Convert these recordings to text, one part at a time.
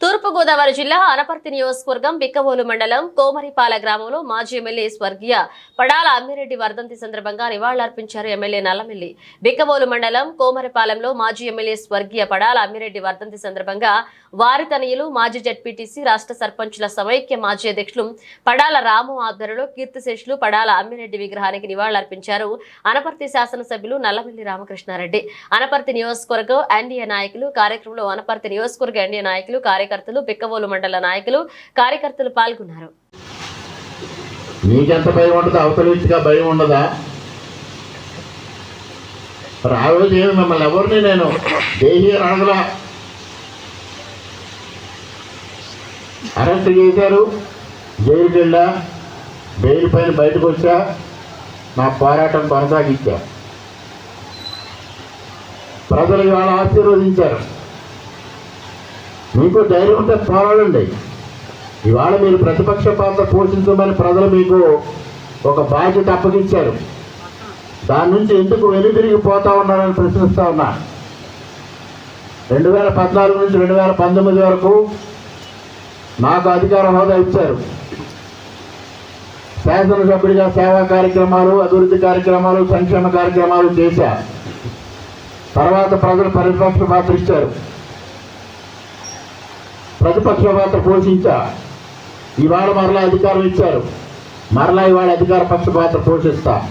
తూర్పుగోదావరి జిల్లా అనపర్తి నియోజకవర్గం బిక్కవోలు మండలం కోమరిపాల గ్రామంలో మాజీ ఎమ్మెల్యే స్వర్గీయ పడాల అమ్మిరెడ్డి వర్ధంతి సందర్భంగా నివాళులర్పించారు ఎమ్మెల్యే నల్లమిల్లి. బిక్కవోలు మండలం కోమరిపాలెంలో మాజీ ఎమ్మెల్యే స్వర్గీయ పడాల అమ్మిరెడ్డి వర్ధంతి సందర్భంగా వారి తనయులు మాజీ జడ్పీటీసీ రాష్ట్ర సర్పంచుల సమైక్య మాజీ అధ్యక్షులు పడాల రాము ఆధ్వర్యంలో కీర్తిశేషులు పడాల అమ్మిరెడ్డి విగ్రహానికి నివాళులర్పించారు అనపర్తి శాసనసభ్యులు నల్లమిల్లి రామకృష్ణారెడ్డి. అనపర్తి నియోజకవర్గం ఎన్డీఏ నాయకులు కార్యక్రమంలో అనపర్తి నియోజకవర్గ ఎన్డీఏ నాయకులు కార్యకర్తలు బిక్కవోలు మండల నాయకులు కార్యకర్తలు పాల్గొన్నారు. నీకెంత భయం ఉండదు అవతల వ్యక్తిగా భయం ఉండదా? మరి ఆ రోజు ఏమి మిమ్మల్ని ఎవరిని నేను దేహీ అడగలా? అరెస్ట్ చేశారు జైలుకి వెళ్ళా బెయిల్ పైన బయటకు వచ్చా నా పోరాటం కొనసాగించా. ప్రజలు ఇవాళ ఆశీర్వదించారు. మీకు ధైర్యం ఉంటే పోరాడండి. ఇవాళ మీరు ప్రతిపక్ష పాత్ర పోషించమని ప్రజలు మీకు ఒక బాధ్యత అప్పగించారు. దాని నుంచి ఎందుకు వెనుదిరిగి పోతా ఉన్నారని ప్రశ్నిస్తా ఉన్నా. రెండు వేల పద్నాలుగు నుంచి రెండు వేల పంతొమ్మిది వరకు నాకు అధికార హోదా ఇచ్చారు. శాసనసభ్యుడిగా సేవా కార్యక్రమాలు అభివృద్ధి కార్యక్రమాలు సంక్షేమ కార్యక్రమాలు చేశా. తర్వాత ప్రజలు పరిపక్ష పాత్ర ఇచ్చారు. ప్రతిపక్ష పాత్ర పోషించా. ఇవాళ మరలా అధికారం ఇచ్చారు. మరలా ఇవాళ అధికార పక్ష పాత్ర పోషిస్తా.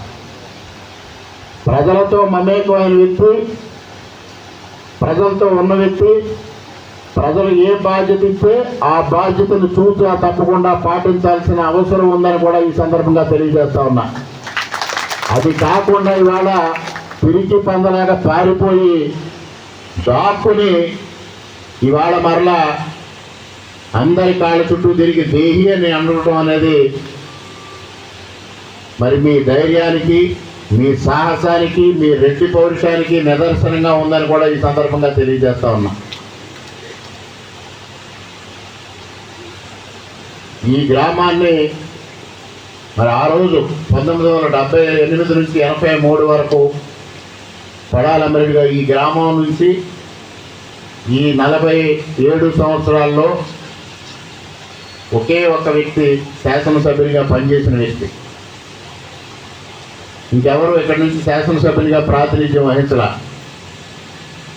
ప్రజలతో మమేకమైన వ్యక్తి ప్రజలతో ఉన్న వ్యక్తి ప్రజలు ఏ బాధ్యత ఇస్తే ఆ బాధ్యతను చూచా తప్పకుండా పాటించాల్సిన అవసరం ఉందని కూడా ఈ సందర్భంగా తెలియజేస్తా ఉన్నా. అది కాకుండా ఇవాళ పిరికి పొందలేక పారిపోయి దాక్కుని ఇవాళ మరలా అందరి కాళ్ళ చుట్టూ తిరిగి దేహి అని అనడం అనేది మరి మీ ధైర్యానికి మీ సాహసానికి మీ రెడ్డి పౌరుషానికి నిదర్శనంగా ఉందని కూడా ఈ సందర్భంగా తెలియజేస్తా ఉన్నా. ఈ గ్రామాన్ని మరి ఆ రోజు పంతొమ్మిది వందల డెబ్బై ఎనిమిది నుంచి ఎనభై మూడు వరకు పడాలమరిగా ఈ గ్రామం నుంచి ఈ నలభై ఏడు సంవత్సరాల్లో ఒకే ఒక వ్యక్తి శాసనసభ్యునిగా పనిచేసిన వ్యక్తి. ఇంకెవరు ఇక్కడి నుంచి శాసనసభ్యునిగా ప్రాతినిధ్యం వహించలా?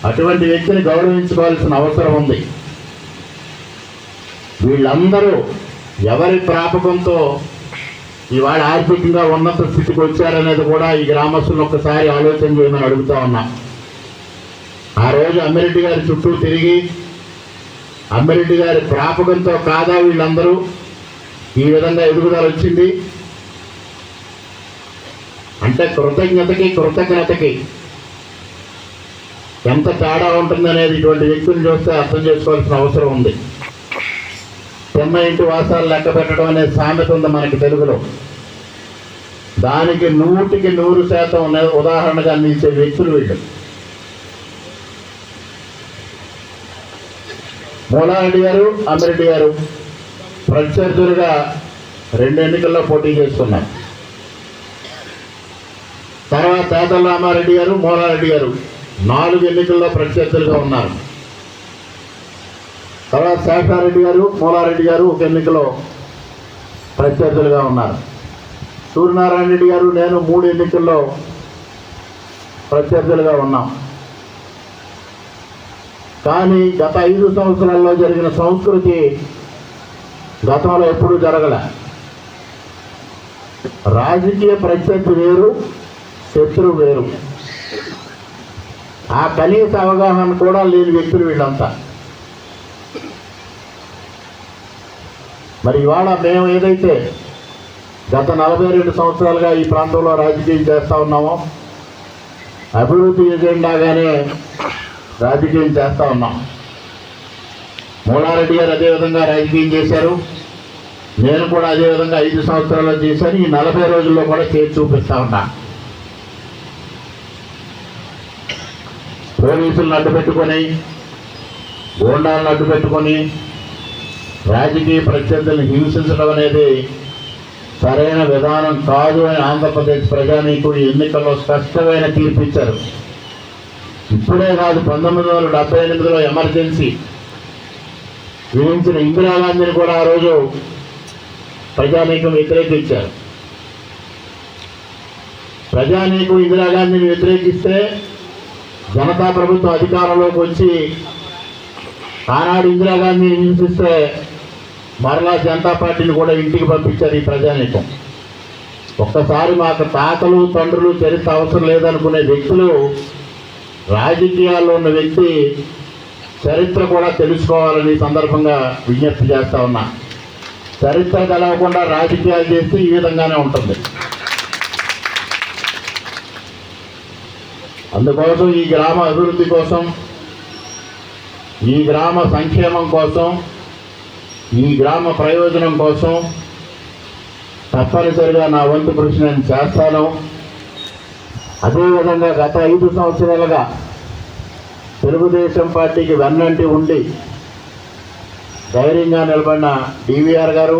అటువంటి వ్యక్తిని గౌరవించుకోవాల్సిన అవసరం ఉంది. వీళ్ళందరూ ఎవరి ప్రాపకంతో ఇవాళ ఆర్థికంగా ఉన్నత స్థితికి వచ్చారనేది కూడా ఈ గ్రామస్తులను ఒక్కసారి ఆలోచన చేయమని అడుగుతా ఉన్నాం. ఆ రోజు అమ్మిరెడ్డి గారి చుట్టూ తిరిగి అమ్మిరెడ్డి గారి ప్రాపకంతో కాదా వీళ్ళందరూ? ఈ విధంగా ఎదుగుదల వచ్చింది. అంటే కృతజ్ఞతకి కృతజ్ఞతకి ఎంత తేడా ఉంటుందనేది ఇటువంటి వ్యక్తులు చూస్తే అర్థం చేసుకోవాల్సిన అవసరం ఉంది. తిమ్మ ఇంటి వాసాలు లెక్క పెట్టడం అనే సామెత ఉంది మనకి తెలుగులో. దానికి నూటికి నూరు శాతం ఉదాహరణగా అందించే వ్యక్తులు వీళ్ళు. మూలారెడ్డి గారు అమ్మిరెడ్డి గారు ప్రత్యర్థులుగా రెండు ఎన్నికల్లో పోటీ చేస్తున్నారు. తర్వాత తేతల రామారెడ్డి గారు మూలారెడ్డి గారు నాలుగు ఎన్నికల్లో ప్రత్యర్థులుగా ఉన్నారు. తర్వాత శేఖారెడ్డి గారు మూలారెడ్డి గారు ఒక ఎన్నికలో ప్రత్యర్థులుగా ఉన్నారు. సూర్యనారాయణ రెడ్డి గారు నేను మూడు ఎన్నికల్లో ప్రత్యర్థులుగా ఉన్నాం. కానీ గత ఐదు సంవత్సరాల్లో జరిగిన సంస్కృతి గతంలో ఎప్పుడూ జరగల. రాజకీయ ప్రత్యర్థి వేరు శత్రువు వేరు. ఆ కనీస అవగాహన కూడా లేని వ్యక్తులు వీళ్ళంతా. మరి ఇవాళ మేము ఏదైతే గత నలభై రెండు సంవత్సరాలుగా ఈ ప్రాంతంలో రాజకీయం చేస్తూ ఉన్నామో అభివృద్ధి ఎజెండాగానే రాజకీయం చేస్తూ ఉన్నాం. మూలారెడ్డి గారు అదేవిధంగా రాజకీయం చేశారు. నేను కూడా అదేవిధంగా ఐదు సంవత్సరాలు చేశాను. ఈ నలభై రోజుల్లో కూడా చేసి చూపిస్తా ఉన్నా. పోలీసులను అడ్డు పెట్టుకొని గోండాలను అడ్డు పెట్టుకొని రాజకీయ ప్రత్యర్థులను హింసించడం అనేది సరైన విధానం కాదు అని ఆంధ్రప్రదేశ్ ప్రజానీకుడు ఎన్నికల్లో స్పష్టమైన తీర్పు ఇచ్చారు. ఇప్పుడే కాదు పంతొమ్మిది వందల డెబ్బై ఎనిమిదిలో ఎమర్జెన్సీ. విధించిన ఇందిరాగాంధీని కూడా ఆ రోజు ప్రజానీకం వ్యతిరేకించారు. ప్రజానీకం ఇందిరాగాంధీని వ్యతిరేకిస్తే జనతా ప్రభుత్వం అధికారంలోకి వచ్చి ఆనాడు ఇందిరాగాంధీని హింసిస్తే మరలా జనతా పార్టీని కూడా ఇంటికి పంపించారు ఈ ప్రజానీకం. ఒక్కసారి మాకు తాతలు తండ్రులు చరిత్ర అవసరం లేదనుకునే వ్యక్తులు రాజకీయాల్లో ఉన్న వ్యక్తి చరిత్ర కూడా తెలుసుకోవాలని సందర్భంగా విజ్ఞప్తి చేస్తా ఉన్నా. చరిత్ర తెలవకుండా రాజకీయాలు చేస్తే ఈ విధంగానే ఉంటుంది. అందుకోసం ఈ గ్రామ అభివృద్ధి కోసం ఈ గ్రామ సంక్షేమం కోసం ఈ గ్రామ ప్రయోజనం కోసం తప్పనిసరిగా నా వంతు కృషి నేను చేస్తాను. అదేవిధంగా గత ఐదు సంవత్సరాలుగా తెలుగుదేశం పార్టీకి వెన్నంటి ఉండి ధైర్యంగా నిలబడిన డివిఆర్ గారు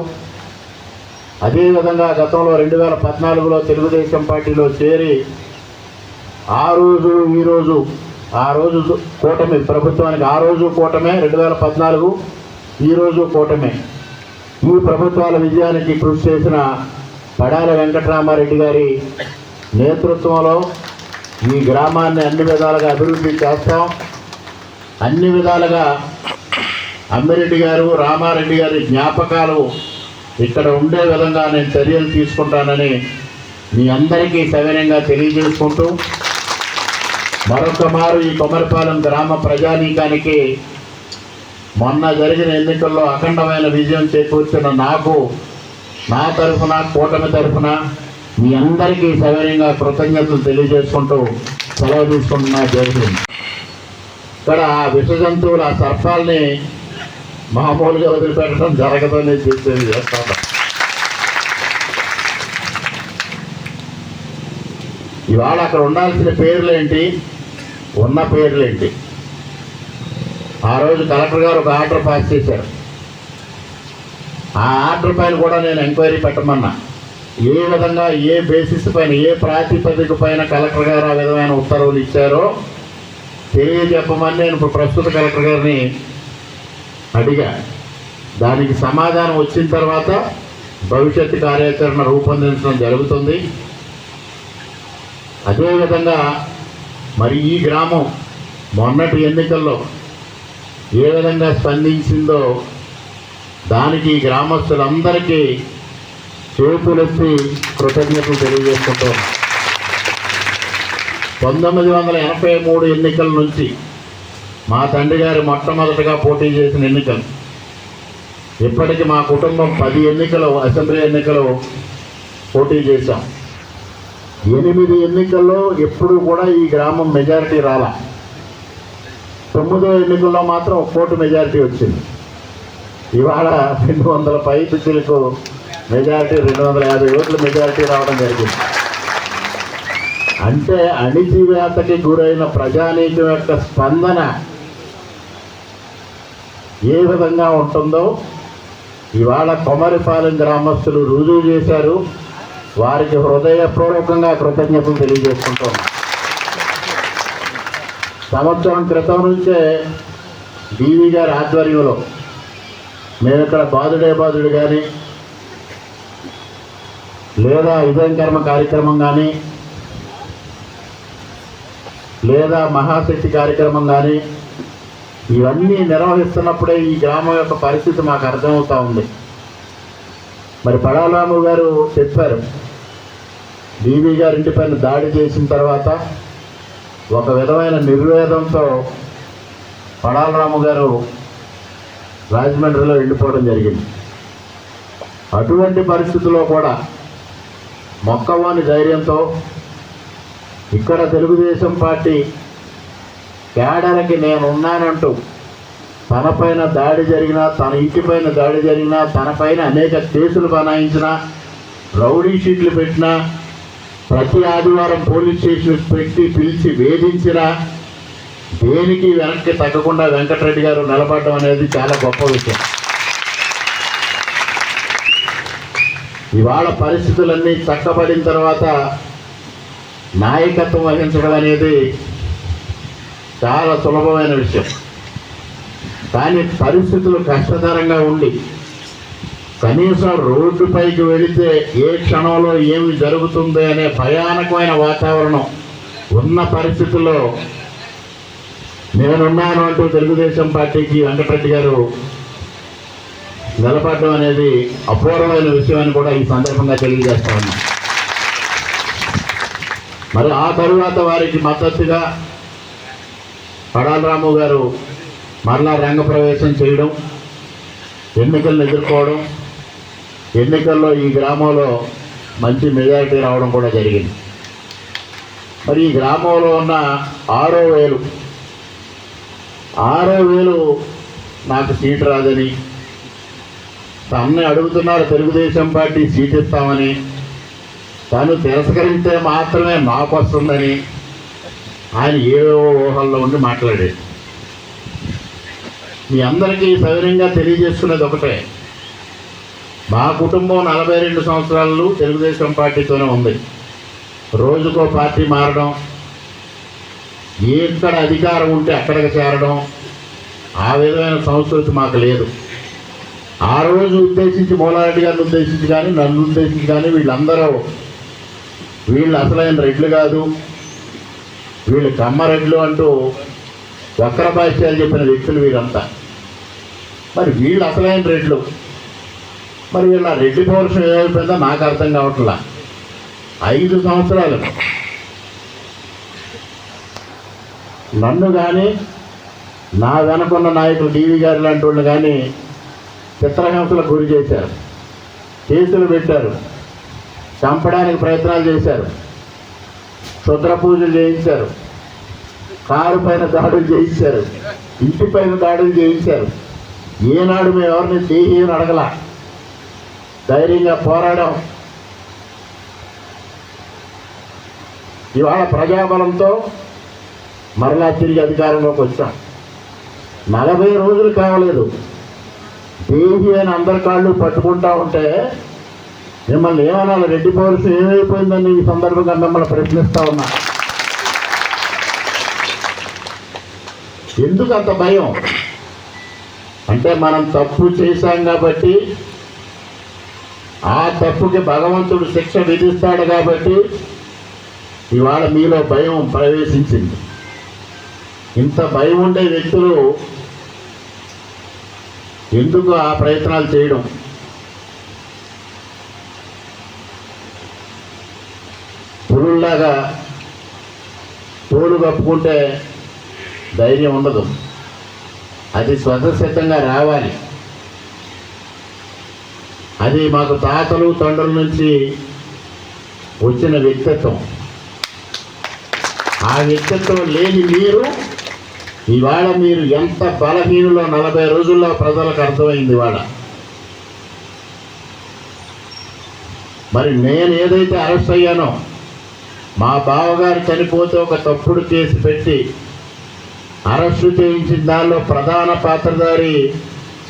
అదేవిధంగా గతంలో రెండు వేల పద్నాలుగులో తెలుగుదేశం పార్టీలో చేరి ఆ రోజు ఈ రోజు ఆ రోజు కూటమి ప్రభుత్వానికి ఆ రోజు కూటమే రెండు వేల పద్నాలుగు ఈ రోజు కూటమే. ఈ ప్రభుత్వాల విజయానికి కృషి చేసిన పడాల వెంకటరామారెడ్డి గారి నేతృత్వంలో ఈ గ్రామాన్ని అన్ని విధాలుగా అభివృద్ధి చేస్తాం. అన్ని విధాలుగా అమ్మిరెడ్డి గారు రామారెడ్డి గారి జ్ఞాపకాలు ఇక్కడ ఉండే విధంగా నేను చర్యలు తీసుకుంటానని మీ అందరికీ సవినయంగా తెలియజేసుకుంటూ మరొక మారు ఈ కొమరపాలెం గ్రామ ప్రజానీకానికి మొన్న జరిగిన ఎన్నికల్లో అఖండమైన విజయం చేకూర్చిన నాకు నా తరఫున కూటమి తరఫున మీ అందరికీ సవినయంగా కృతజ్ఞతలు తెలియజేసుకుంటూ సెలవు తీసుకుంటున్నా. జరుగుతుంది ఇక్కడ ఆ విష జంతువుల ఆ సర్పాలని మామూలుగా వదిలిపెట్టడం జరగదని చెప్పేది చేస్తాను ఇవాళ అక్కడ ఉండాల్సిన పేర్లేంటి? ఉన్న పేర్లేంటి? ఆ రోజు కలెక్టర్ గారు ఒక ఆర్డర్ పాస్ చేశారు. ఆ ఆర్డర్ పైన కూడా నేను ఎంక్వైరీ పెట్టమన్నా. ఏ విధంగా ఏ బేసిస్ పైన ఏ ప్రాతిపదిక పైన కలెక్టర్ గారు ఆ విధమైన ఉత్తర్వులు ఇచ్చారో తెలియజెప్పమని నేను ఇప్పుడు ప్రస్తుత కలెక్టర్ గారిని అడిగా. దానికి సమాధానం వచ్చిన తర్వాత భవిష్యత్ కార్యాచరణ రూపొందించడం జరుగుతుంది. అదేవిధంగా మరి ఈ గ్రామం మొన్నటి ఎన్నికల్లో ఏ విధంగా స్పందించిందో దానికి గ్రామస్తులందరికీ చేతులెత్తి కృతజ్ఞతలు తెలియజేసుకుంటాం పంతొమ్మిది వందల ఎనభై మూడు ఎన్నికల నుంచి మా తండ్రి గారు మొట్టమొదటిగా పోటీ చేసిన ఎన్నికలు. ఇప్పటికి మా కుటుంబం పది ఎన్నికలు అసెంబ్లీ ఎన్నికలు పోటీ చేశాం. ఎనిమిది ఎన్నికల్లో ఎప్పుడు కూడా ఈ గ్రామం మెజారిటీ రాలా. తొమ్మిదో ఎన్నికల్లో మాత్రం ఒక కోటి మెజారిటీ వచ్చింది. ఇవాళ రెండు వందల పై పిచ్చులకు మెజారిటీ రెండు వందల యాభై ఓట్ల మెజారిటీ రావడం జరిగింది. అంటే అణిచివేతకి గురైన ప్రజానీకం యొక్క స్పందన ఏ విధంగా ఉంటుందో ఇవాళ కొమరిపాలెం గ్రామస్తులు రుజువు చేశారు. వారికి హృదయపూర్వకంగా కృతజ్ఞతలు తెలియజేసుకుంటాం సంవత్సరం క్రితం నుంచే డీవీ గారి ఆధ్వర్యంలో మేము ఇక్కడ బాధుడే బాదుడు కానీ లేదా ఇదేం కర్మ కార్యక్రమం కానీ లేదా మహాశక్తి కార్యక్రమం కానీ ఇవన్నీ నిర్వహిస్తున్నప్పుడే ఈ గ్రామం యొక్క పరిస్థితి మాకు అర్థమవుతూ ఉంది. మరి పడాలాము గారు చెప్పారు బీవీ గారింటి పైన దాడి చేసిన తర్వాత ఒక విధమైన నిర్వేదంతో పడాలరాము గారు రాజమండ్రిలో వెళ్ళిపోవడం జరిగింది. అటువంటి పరిస్థితుల్లో కూడా మొక్కవాని ధైర్యంతో ఇక్కడ తెలుగుదేశం పార్టీ కేడర్కి నేను ఉన్నానంటూ తనపైన దాడి జరిగినా తన ఇంటిపైన దాడి జరిగినా తనపైన అనేక కేసులు బనాయించినా రౌడీ షీట్లు పెట్టినా ప్రతి ఆదివారం పోలీస్ స్టేషన్ పెట్టి పిలిచి వేధించినా దేనికి వెనక్కి తగ్గకుండా వెంకటరెడ్డి గారు నిలబడడం అనేది చాలా గొప్ప విషయం. ఇవాళ పరిస్థితులన్నీ చక్కబడిన తర్వాత నాయకత్వం వహించడం అనేది చాలా సులభమైన విషయం. కానీ పరిస్థితులు కష్టతరంగా ఉండి కనీసం రోడ్డుపైకి వెళితే ఏ క్షణంలో ఏమి జరుగుతుంది అనే భయానకమైన వాతావరణం ఉన్న పరిస్థితుల్లో నేనున్నాను అంటూ తెలుగుదేశం పార్టీకి వెంకటరెడ్డి గారు నిలబడడం అనేది అపూర్వమైన విషయం అని కూడా ఈ సందర్భంగా తెలియజేస్తా ఉన్నా. మరి ఆ తరువాత వారికి మద్దతుగా పడాలరాము గారు మరలా రంగప్రవేశం చేయడం ఎన్నికలను ఎదుర్కోవడం ఎన్నికల్లో ఈ గ్రామంలో మంచి మెజారిటీ రావడం కూడా జరిగింది. మరి ఈ గ్రామంలో ఉన్న ఆరో వేలు ఆరో వేలు నాకు సీట్ రాదని తనని అడుగుతున్నారు తెలుగుదేశం పార్టీ సీట్ ఇస్తామని. తను తిరస్కరిస్తే మాత్రమే మాకు వస్తుందని ఆయన ఏవేవో ఊహల్లో ఉండి మాట్లాడేది మీ అందరికీ సౌకర్యంగా తెలియజేస్తున్నది ఒకటే. మా కుటుంబం నలభై రెండు సంవత్సరాలు తెలుగుదేశం పార్టీతోనే ఉంది. రోజుకో పార్టీ మారడం ఎక్కడ అధికారం ఉంటే అక్కడికి చేరడం ఆ విధమైన సంస్కృతి మాకు లేదు. ఆ రోజు ఉద్దేశించి మూలారెడ్డి గారిని ఉద్దేశించి కానీ నన్ను ఉద్దేశించి కానీ వీళ్ళందరూ వీళ్ళు అసలైన రెడ్లు కాదు. వీళ్ళు కమ్మరెడ్లు అంటూ వక్ర భాష్యాలు చెప్పిన వ్యక్తులు వీరంతా. మరి వీళ్ళు అసలైన రెడ్లు. మరి వీళ్ళ రెడ్డి పౌరుషం ఏమైపోయిందో నాకు అర్థం కావట్లా. ఐదు సంవత్సరాలు. నన్ను కానీ నా వెనకున్న నాయకులు డివి గారు లాంటి వాళ్ళు కానీ చిత్రహింసలకు గురి చేశారు. కేసులు పెట్టారు. చంపడానికి ప్రయత్నాలు చేశారు. క్షుద్ర పూజలు చేయించారు. కారు పైన దాడులు చేయించారు. ఇంటి పైన దాడులు చేయించారు. ఏనాడు మేము ఎవరిని దేహీని అడగల. ధైర్యంగా పోరాడాం. ఇవాళ ప్రజాబలంతో మరలా తిరిగి అధికారంలోకి వచ్చాం. నలభై రోజులు కావలేదు. దేహి అని అందరి కాళ్ళు పట్టుకుంటా ఉంటే మిమ్మల్ని ఏమనాలి? రెడ్డి పౌరుషం ఏమైపోయిందని ఈ సందర్భంగా మిమ్మల్ని ప్రశ్నిస్తా ఉన్నా. ఎందుకు అంత భయం? అంటే మనం తప్పు చేశాం కాబట్టి ఆ తప్పుకి భగవంతుడు శిక్ష విధిస్తాడు కాబట్టి ఇవాళ మీలో భయం ప్రవేశించింది. ఇంత భయం ఉండే వ్యక్తులు ఎందుకు ఆ ప్రయత్నాలు చేయడం? పురుల్లాగా తోలు కప్పుకుంటే ధైర్యం ఉండదు. అది స్వతసిద్ధంగా రావాలి. అది మాకు తాతలు తండ్రుల నుంచి వచ్చిన వ్యక్తిత్వం. ఆ వ్యక్తిత్వం లేని మీరు ఇవాళ మీరు ఎంత బలహీనులో నలభై రోజుల్లో ప్రజలకు అర్థమైంది ఇవాళ. మరి నేను ఏదైతే అరెస్ట్ అయ్యానో మా బావగారు చనిపోతే ఒక తప్పుడు కేసు పెట్టి అరెస్టు చేయించిన దానిలో ప్రధాన పాత్రధారి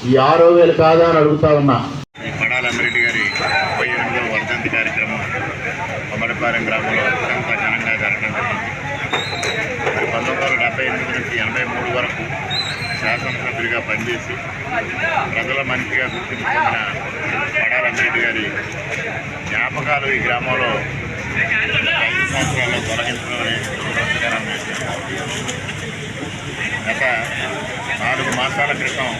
ఈ ఆరో వేలు కాదా అని అడుగుతా ఉన్నా. పడాల గారి ముప్పై ఎనిమిదవ వర్ధంతి కార్యక్రమం గ్రామంలో అత్యంత ఘనంగా జరగడం జరిగింది మరి పంతొమ్మిది వందల డెబ్బై ఎనిమిది నుంచి ఎనభై మూడు వరకు శాసనసభ్యుడిగా పనిచేసి ప్రజల మంచిగా గుర్తింపు పొందిన పడాల గారి జ్ఞాపకాలు ఈ గ్రామంలో ఐదు సంవత్సరాల్లో తొలగించడం గత నాలుగు మాసాల క్రితం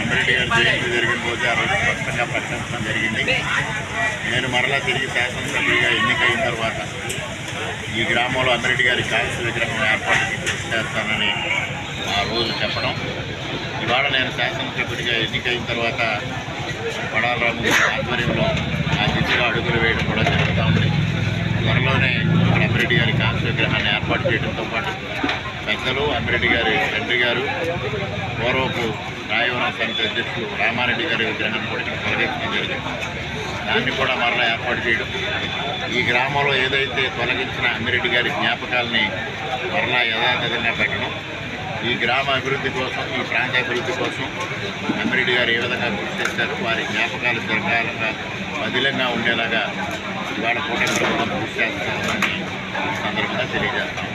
అంబేద్కర్ గారి జయంతి జరిగిన రోజు ఆ రోజు స్పష్టంగా ప్రకటించడం జరిగింది. నేను మరలా తిరిగి శాసనసభ్యుడిగా ఎన్నికైన తర్వాత ఈ గ్రామంలో అమ్మిరెడ్డి గారి కాల్సి విగ్రహం ఏర్పాటు చేస్తానని ఆ రోజు చెప్పడం. ఇవాళ నేను శాసనసభ్యుడిగా ఎన్నికైన తర్వాత పడాలరాము ఆధ్వర్యంలో ఆ దిశగా అడుగులు వేయడం కూడా జరుగుతూ ఉంది. త్వరలోనే ఇక్కడ అంబిరెడ్డి గారి కాల్స్ విగ్రహాన్ని ఏర్పాటు చేయడంతో పాటు పెద్దలు అమ్మిరెడ్డి గారి తండ్రి గారు పూర్వపు రాయవరం సమితి అధ్యక్షులు రామారెడ్డి గారి విగ్రహాన్ని కూడా ఇక్కడ తొలగించడం జరిగింది. దాన్ని కూడా మరలా ఏర్పాటు చేయడం. ఈ గ్రామంలో ఏదైతే తొలగించిన అమ్మిరెడ్డి గారి జ్ఞాపకాలని మరలా యథాతథంగా పెట్టడం ఈ గ్రామ అభివృద్ధి కోసం ఈ ప్రాంత అభివృద్ధి కోసం అమ్మిరెడ్డి గారు ఏ విధంగా కృషి చేశారు వారి జ్ఞాపకాలు జరగాలంగా బదిలంగా ఉండేలాగా ఇవాళ కూటమి ప్రభుత్వం కృషి చేస్తామని సందర్భంగా తెలియజేస్తాం.